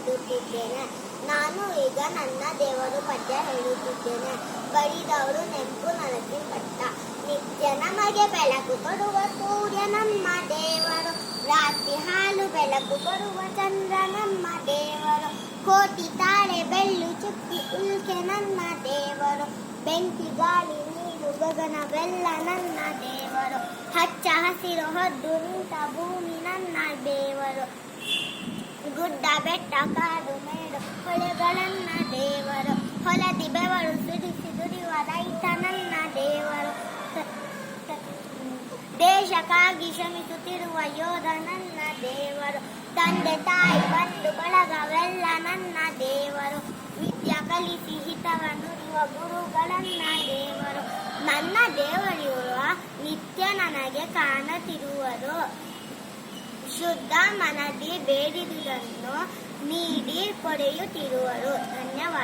ಓದುತ್ತಿದ್ದೇನೆ. ನಾನು ಈಗ ನನ್ನ ದೇವರು ಪದ್ಯ ಹೇಳುತ್ತಿದ್ದೇನೆ. ಬಡಿದವರು ನೆಂಪು ನನಗೆ ಪಟ್ಟ. ನಿತ್ಯ ನಮಗೆ ಬೆಳಕು ಕೊಡುವ ಸೂರ್ಯ ನಮ್ಮ ದೇವರು. ರಾತ್ರಿ ಹಾಲು ಬೆಳಕು ಕೊಡುವ ಚಂದ್ರ ನಮ್ಮ ದೇವರು. ಕೋಟಿ ತಾಳೆ ಬೆಳ್ಳು ಚುಕ್ಕಿ ಉಲ್ಕೆ ನನ್ನ ದೇವರು. ಬೆಂಕಿ ಗಾಳಿ ನೀರು ಗಗನವೆಲ್ಲ ನನ್ನ ದೇವರು. ಹಚ್ಚ ಹಸಿರು ಹೊದ್ದು ನಿಂತ ಭೂಮಿ ನನ್ನ ದೇವರು. ಬೆಟ್ಟ ಕಾಡು ಮೇಡು, ಹೊಳೆಗಳನ್ನ ದೇವರು. ಹೊಲದಿ ಬೆವರು ಸುರಿಸಿ ದುಡಿಯುವ ರೈತ ನನ್ನ ದೇವರು. ದೇಶಕ್ಕಾಗಿ ಶ್ರಮಿಸುತ್ತಿರುವ ಯೋಧ ನನ್ನ ದೇವರು. ತಂದೆ ತಾಯಿ, ಬಂಧು, ಬಳಗವೆಲ್ಲ ನನ್ನ ದೇವರು. ವಿದ್ಯ ಕಲಿಸಿ ಹಿತವ ನುಡಿಯುವ ಗುರುಗಳನ್ನ ದೇವರು. ನನ್ನ ದೇವರಿರುವ ನಿತ್ಯ ನನಗೆ ಕಾಣುತ್ತಿರುವರು ಶುದ್ಧ ಮನದಿ ಬೇಡಿದುದನ್ನು ನೀಡಿ ಪಡೆಯುತ್ತಿರುವರು ಧನ್ಯವಾದ